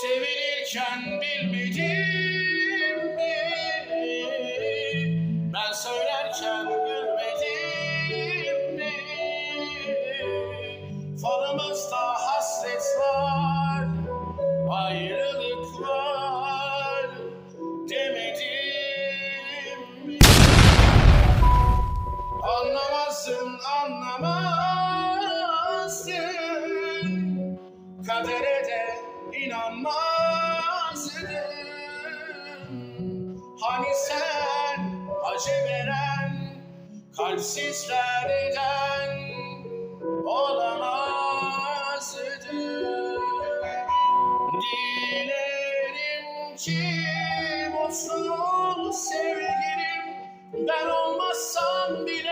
Sevilirken bilmedim mi? Ben söylerken gülmedim mi? Falımızda hasret var, ayrılık var demedim mi? Anlamazsın, anlamazsın Kadere de inanmazdım Hani sen acı veren kalpsizlerden olamazdın Dilerim ki mutlu sevgilim ben olmazsam bile